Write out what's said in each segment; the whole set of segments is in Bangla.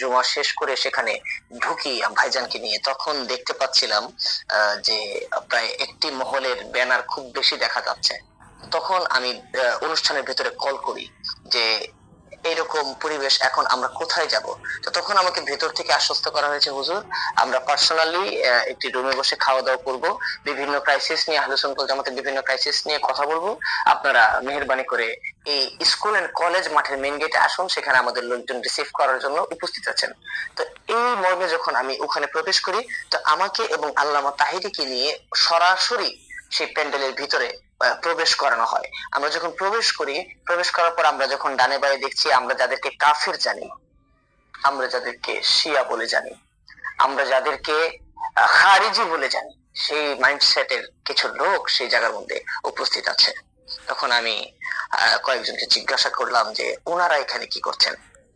জুমা শেষ করে সেখানে ঢুকি ভাইজানকে নিয়ে, তখন দেখতে পাচ্ছিলাম যে প্রায় একটি মহলের ব্যানার খুব বেশি দেখা যাচ্ছে। তখন আমি অনুষ্ঠানের ভেতরে কল করি যে এইরকম পরিবেশ এখন আমরা কোথায় যাব? তো তখন আমাকে ভেতর থেকে আশ্বস্ত করা হয়েছে, হুজুর, আমরা পার্সোনালি একটি রুমে বসে খাওয়া দাওয়া করব। বিভিন্ন ক্রাইসিস নিয়ে আলোচনা আমাদের বিভিন্ন ক্রাইসিস নিয়ে কথা বলব। আপনারা মেহরবানি করে এই স্কুল এন্ড কলেজ মাঠের মেন গেটে আসুন, সেখানে আমাদের লোকজন রিসিভ করার জন্য উপস্থিত আছেন। তো এই মর্মে যখন আমি ওখানে প্রবেশ করি, তো আমাকে এবং আল্লামা তাহিরিকে নিয়ে সরাসরি সেই প্যান্ডেলের ভিতরে প্রবেশ করানো হয়। আমরা যখন প্রবেশ করি, প্রবেশ করার পর আমরা যখন ডানে বায়ে দেখছি, আমরা যাদেরকে কাফির জানি, আমরা যাদেরকে শিয়া বলে জানি, আমরা যাদেরকে খারিজি বলে জানি, সেই মাইন্ডসেটের কিছু লোক সেই জায়গার মধ্যে উপস্থিত আছে। তখন আমি কয়েকজনকে জিজ্ঞাসা করলাম যে, ওনারা এখানে কি করছেন?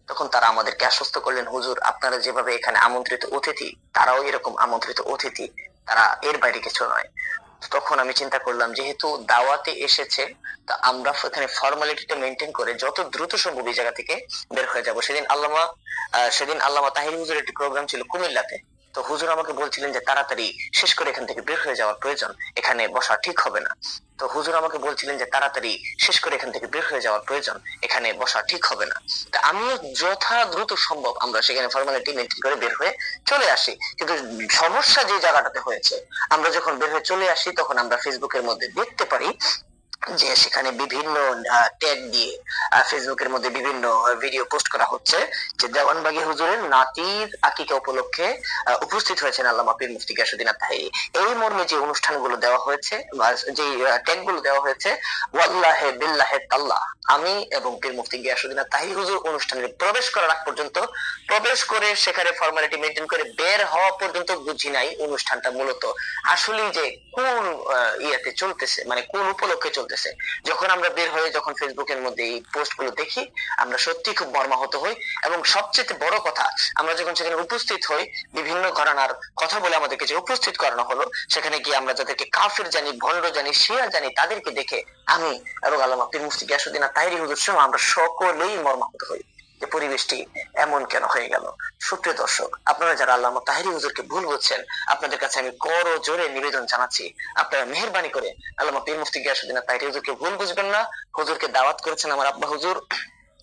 তখন তারা আমাদেরকে আশ্বস্ত করলেন, হুজুর, আপনারা যেভাবে এখানে আমন্ত্রিত অতিথি, তারাও এরকম আমন্ত্রিত অতিথি, তারা এর বাইরে কিছু নয়। তখন আমি চিন্তা করলাম, যেহেতু দাওয়াতে এসেছে, তা আমরা এখানে ফর্মালিটিটা মেনটেন করে যত দ্রুত সম্ভব এই জায়গা থেকে বের হয়ে যাব। সেদিন আল্লামা সেদিন আল্লামা তাহির হুজুর একটি প্রোগ্রাম ছিল কুমিল্লাতে। তো হুজুর আমাকে বলছিলেন যে তাড়াতাড়ি শেষ করে এখান থেকে বের হয়ে যাওয়ার প্রয়োজন, এখানে বসা ঠিক হবে না। তো হুজুর আমাকে বলছিলেন যে তাড়াতাড়ি শেষ করে এখান থেকে বের হয়ে যাওয়ার প্রয়োজন, এখানে বসা ঠিক হবে না। তা আমিও যথা দ্রুত সম্ভব আমরা সেখানে ফর্মালিটি মেনটেন করে বের হয়ে চলে আসি। কিন্তু সমস্যা যে জায়গাটাতে হয়েছে, আমরা যখন বের হয়ে চলে আসি, তখন আমরা ফেসবুকের মধ্যে দেখতে পারি যে সেখানে বিভিন্ন ট্যাগ দিয়ে ফেসবুকের মধ্যে বিভিন্ন ভিডিও পোস্ট করা হচ্ছে যে দেওয়ানবাগী হুজুরের নাতির আকিকা উপলক্ষে উপস্থিত হয়েছেন আল্লামা পীর মুফতি গাসুদ্দিন তাহি এই মর্মে যে অনুষ্ঠানগুলো দেওয়া হয়েছে, বা যে ট্যাগগুলো দেওয়া হয়েছে, ওয়াল্লাহে বিল্লাহে তাল্লাহ। আমি এবং পীর মুফতি গিয়াসুদ্দিন তাহি হুজুর অনুষ্ঠানে প্রবেশ করার আগ পর্যন্ত, প্রবেশ করে সেখানে ফর্মালিটি মেনটেন করে বের হওয়া পর্যন্ত বুঝি নাই অনুষ্ঠানটা মূলত। আসলে যে কোন ইয়েতে চলতেছে মানে কোন উপলক্ষে চলতেছে যখন আমরা বের হয়ে যখন ফেসবুকের মধ্যে এই পোস্টগুলো দেখি, আমরা সত্যি খুব মর্মাহত হই। এবং সবচেয়ে বড় কথা, আমরা যখন সেখানে উপস্থিত হই, বিভিন্ন ঘরানার কথা বলে আমাদেরকে যে উপস্থিত করানো হলো, সেখানে গিয়ে আমরা যাদেরকে কাফের জানি, ভণ্ড জানি, শিয়া জানি, তাদেরকে দেখে আমি এবং আল্লাহ মুফতি গিয়াসুদ্দিন তাইরি হুজুর সহ আমরা সকলেই মর্মাহত হই। যে পরিবেশটি এমন কেন হয়ে গেল? সুপ্রিয় দর্শক, আপনারা যারা আল্লাহ তাহিরি হুজুরকে ভুল বলছেন আপনাদের কাছে আমি কর জোরে নিবেদন জানাচ্ছি। আপনারা মেহরবানি করে আল্লাহ পীর মুফতি গিয়াসুদ্দিন তাহিরি হুজুরকে ভুল বুঝবেন না। হুজুরকে দাওয়াত করেছেন আমার আব্বা হুজুর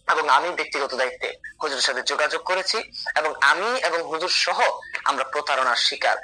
এবং আমি ব্যক্তিগত দায়িত্বে হুজুরের সাথে যোগাযোগ করেছি এবং আমি এবং হুজুর সহ আমরা প্রতারণার শিকার।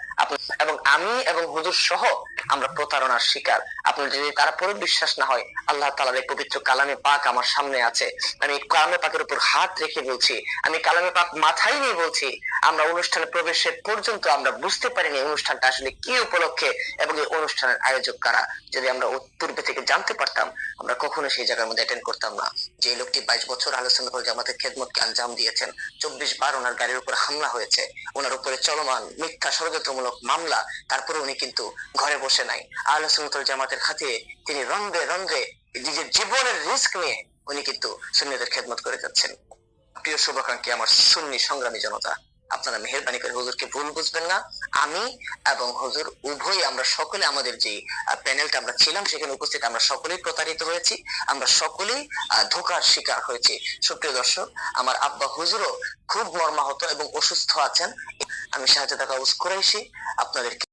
এবং আমি এবং হুজুর সহ আমরা প্রতারণার শিকার। আপনার যদি তারপরে বিশ্বাস না হয়, আল্লাহ তালার এই পবিত্র কালামে পাক আমার সামনে আছে। আমি কালামে পাকের উপর হাত রেখে বলছি। আমি কালামে পাক মাথায় নিয়ে বলছি আমরা অনুষ্ঠানে প্রবেশের পর্যন্ত আমরা বুঝতে পারিনি অনুষ্ঠানটা আসলে কি উপলক্ষে এবং এই অনুষ্ঠানের আয়োজক কারা। যদি আমরা পূর্বে থেকে জানতে পারতাম, আমরা কখনো সেই জায়গার মধ্যে অ্যাটেন্ড করতাম না। যে লোকটি বাইশ বছর আলোচনা করে জামাতের খেদমতকে আঞ্জাম দিয়েছেন, চব্বিশ বার ওনার গাড়ির উপর হামলা হয়েছে, ওনার উপরে চলমান মিথ্যা ষড়যন্ত্রমূলক মামলা, তারপরে উনি কিন্তু ঘরে বসে নাই। আলোচনা জামাতের খাতিরে তিনি রন্ধ্রে রন্ধ্রে নিজের জীবনের রিস্ক নিয়ে উনি কিন্তু সুন্নিদের খেদমত করে যাচ্ছেন। প্রিয় শুভাকাঙ্ক্ষী, আমার সুন্নি সংগ্রামী জনতা আপনারা মেহরবানি করে হুজুরকে ভুল বুঝবেন না। আমি এবং হুজুর উভয় আমরা সকলে আমাদের যে প্যানেলটা আমরা ছিলাম, সেখানে উপস্থিত আমরা সকলেই প্রতারিত হয়েছি। আমরা সকলেই ধোকার শিকার হয়েছি। সুপ্রিয় দর্শক, আমার আব্বা হুজুরও খুব মর্মাহত এবং অসুস্থ আছেন। আমি সাহায্য দেখা কুরাইশি আপনাদেরকে